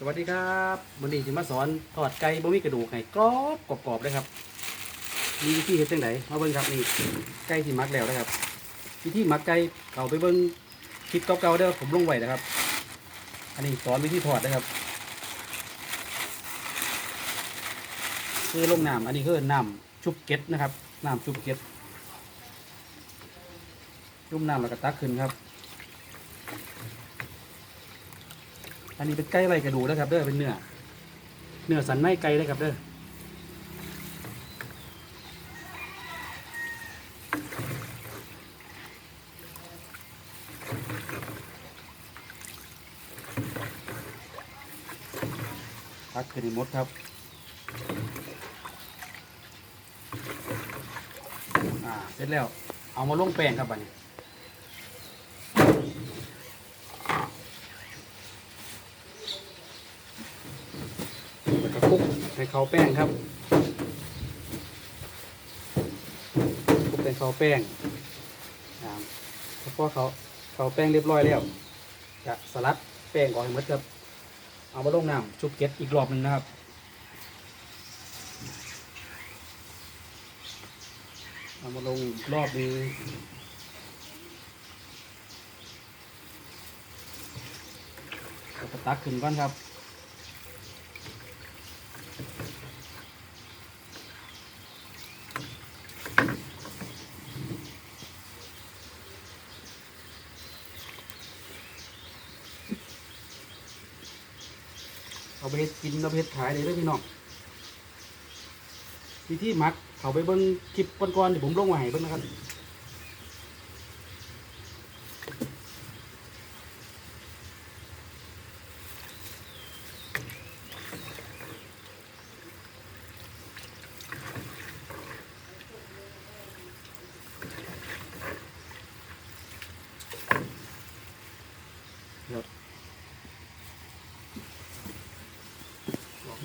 สวัสดีครับวันนี้จะมาสอนทอดไก่บ่มีกระดูกให้กรอบกรอบๆเลยครับมีวิธีเฮ็ดจังไดมาเบิ่งครับนี่ไก่ที่หมักแล้วนะครับวิธีหมักไก่เขาไปเบิ่งคลิปเก่าๆเด้อผมลงไว้นะครับ อันนี้สอนวิธีทอดนะครับคือลงน้ำอันนี้คือน้ำชุบเก็ดนะครับน้ำชุบเก็ดจุ่มน้ำแล้วก็ตักขึ้นครับ อันนี้เป็นไก่ไรกระดูกนะครับเด้อเป็นเนื้อเนื้อสันในไก่เลยครับเด้อตักขึ้นมดครับอ่าเสร็จแล้วเอามาลงแป้งครับบัดนี้ แล้วก็คลุกให้เขาแป้งครับคุกให้เขาแป้งนะครับพอเขาเขาแป้งเรียบร้อยแล้วจะสลัดแป้งออกให้หมดครับ เอามาลงน้ำชุบเก็ดอีกรอบหนึ่งนะครับเอามาลงรอบนึงตักขึ้นก่อนครับ เอาไปเฮ็ดกินเอาไปเฮ็ดขายเลยเด้อพี่น้องวิธีหมักเขาไปเบิ่งคลิปก่อนๆที่ผมลงไว้ให้เบิ่งนะครับออก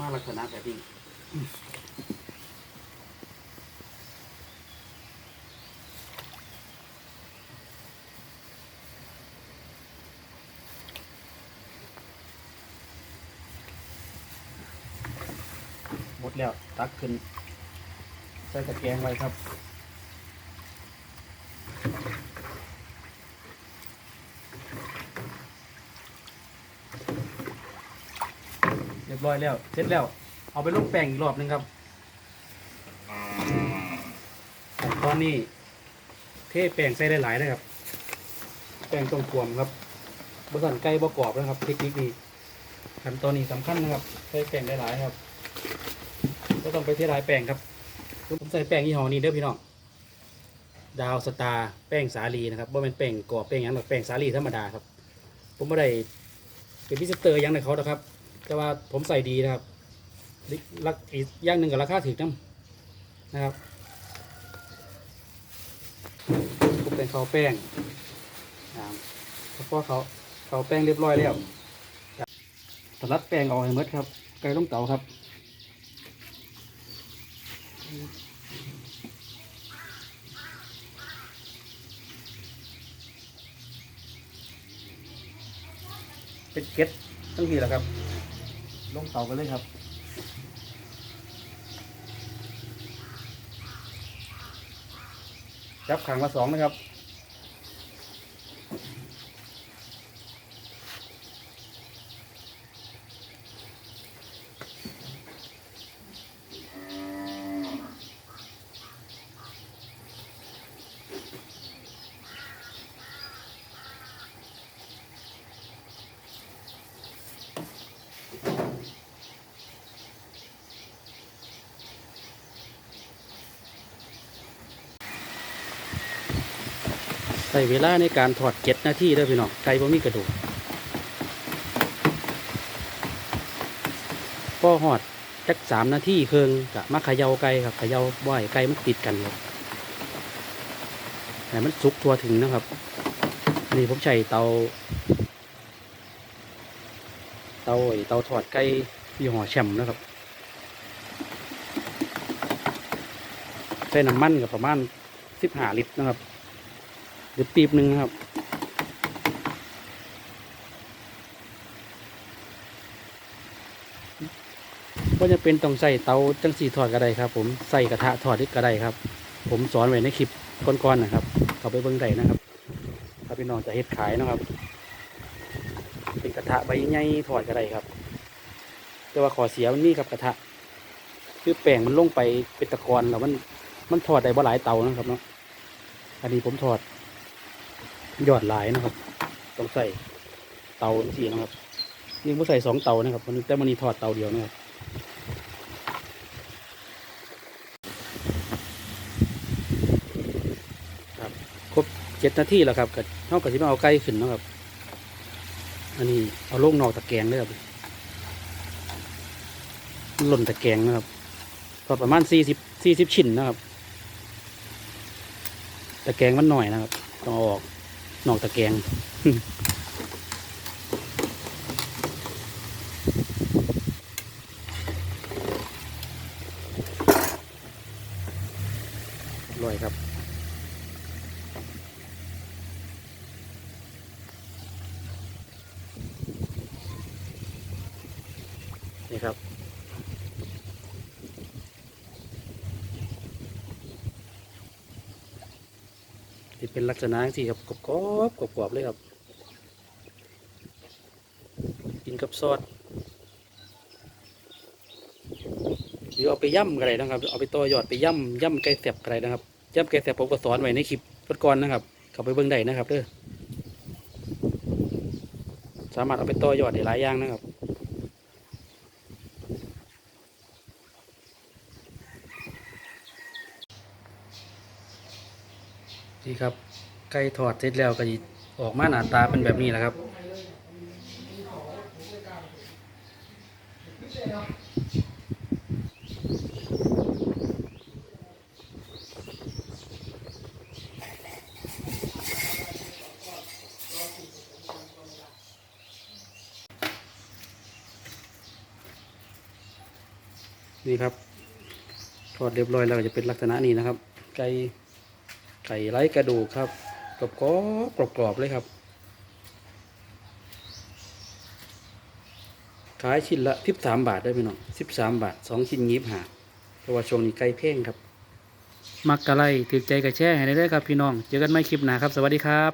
มาลักษณะแบบนี้หมดแล้ว ตักขึ้น ใส่ตะแกรงไว้ครับ ร้อยแล้วเสร็จแล้ว เอาไปลงแป้งอีกรอบหนึงครับ ตอนนี้เทแป้งใส่ได้หลายนะครับ แป้งตรงกวมครับบสันไก่บะกอบนะครับเทคนิคนี้ขั้นตอนนี้สำคัญนะครับใส่แป้งได้หลายครับก็ต้องไปเทหลายแป้งครับผมใส่แป้งยี่ห้อนี้เด้อพี่น้องดาวสตาร์แป้งสาลีนะครับว่าเป็นแป้งกรอบแป้งหยังหรอกแป้งสาลีธรรมดาครับ ผมไม่ได้เป็นพิเศษเตอร์หยังในเขานะครับ แต่ว่าผมใส่ดีนะครับรักอีกอย่างหนึ่งกับราคาถึกน้ำนะครับผมเป็นเขาวแป้งนะครับพอเขาเขาแป้งเรียบร้อยแล้วสลัดแป้งออกให้หมดครับไก่ต้มเต๋าครับเป็นเก็ตตั้งทีแหละครับ ลงเตากันเลยครับจับขังละสองนะครับ ใส่เวลาในการถอดเก็ดนาทีเด้อพี่น้องไก่บ่มีกระดูกก็หอดจักสามนาทีเคืองกะมาเขย่าไก่ครับขย่าบ่อยไก่มันติดกันครับแต่มันสุกทั่วถึงนะครับอันนี้ผมใช้เตา เตาไอเตาถอดไก่ยี่ห้อแชมป์นะครับใส่น้ำมันกับประมาณสิบห้าลิตรนะครับ หรือปีบหนึ่งครับ ก็จะเป็นต้องใส่เตาจังสีทอดก็ได้ครับ ผมใส่กระทะทอดก็ได้ครับ ผมสอนไว้ในคลิปก่อนๆนะครับ เขาไปเบิ่งได้นะครับถ้าพี่น้องจะเฮ็ดขายนะครับ เป็นกระทะใบใหญ่ทอดก็ได้ครับ แต่ว่าขอเสียมันมีกับกระทะคือแป้งมันลงไปเป็นตะกอนแล้วมันมันทอดได้บ่หลายเตานะครับเนาะ อันนี้ผมทอด ยอดหลายนะครับ ต้องใส่เตาสี่นะครับนี่ผมใส่สองเตานะครับแต่วันนี้ทอดเตาเดียวนะครับครับครบเจ็ดนาทีแล้วครับก็เท่ากับที่มาเอาไก่ขึ้นนะครับ อันนี้เอาลงนอกตะแกรงเลยครับหล่นตะแกรงนะครับทอดประมาณสี่สิบสี่สิบชิ้นนะครับ ตะแกรงมันหน่อยนะครับต้องเอาออก นอกตะแกงอร่อยครับนี่ครับ เป็นลักษณะที่ครับกรอบๆกรอบๆเลยครับ กินกับซอสหรือเอาไปย่ำก็ได้นะครับ เอาไปต่อยอดไปย่ำย่ำไก่แสบก็ได้นะครับย่ำไก่แสบผมก็สอนไว้ในคลิปก่อนนะครับเข้าไปเบิ่งได้นะครับเด้อสามารถเอาไปต่อยอดได้หลายอย่างนะครับ นี่ครับไก่ทอดเสร็จแล้วก็ออกมาหน้าตาเป็นแบบนี้แหละครับนี่ครับทอดเรียบร้อยแล้วจะเป็นลักษณะนี้นะครับ ไก่ ไก่ไร้กระดูกครับกรอบกรอบกรอบๆเลยครับขายชิ้นละสิบสามบาทได้ไหมน้องสิบสามบาทสองชิ้นยิบหาเพราะว่าช่วงนี้ไก่เพ่งครับ มักกะไลถือใจกระแช่ให้ได้เลยครับพี่น้อง เจอกันไม่คลิปหน้าครับ สวัสดีครับ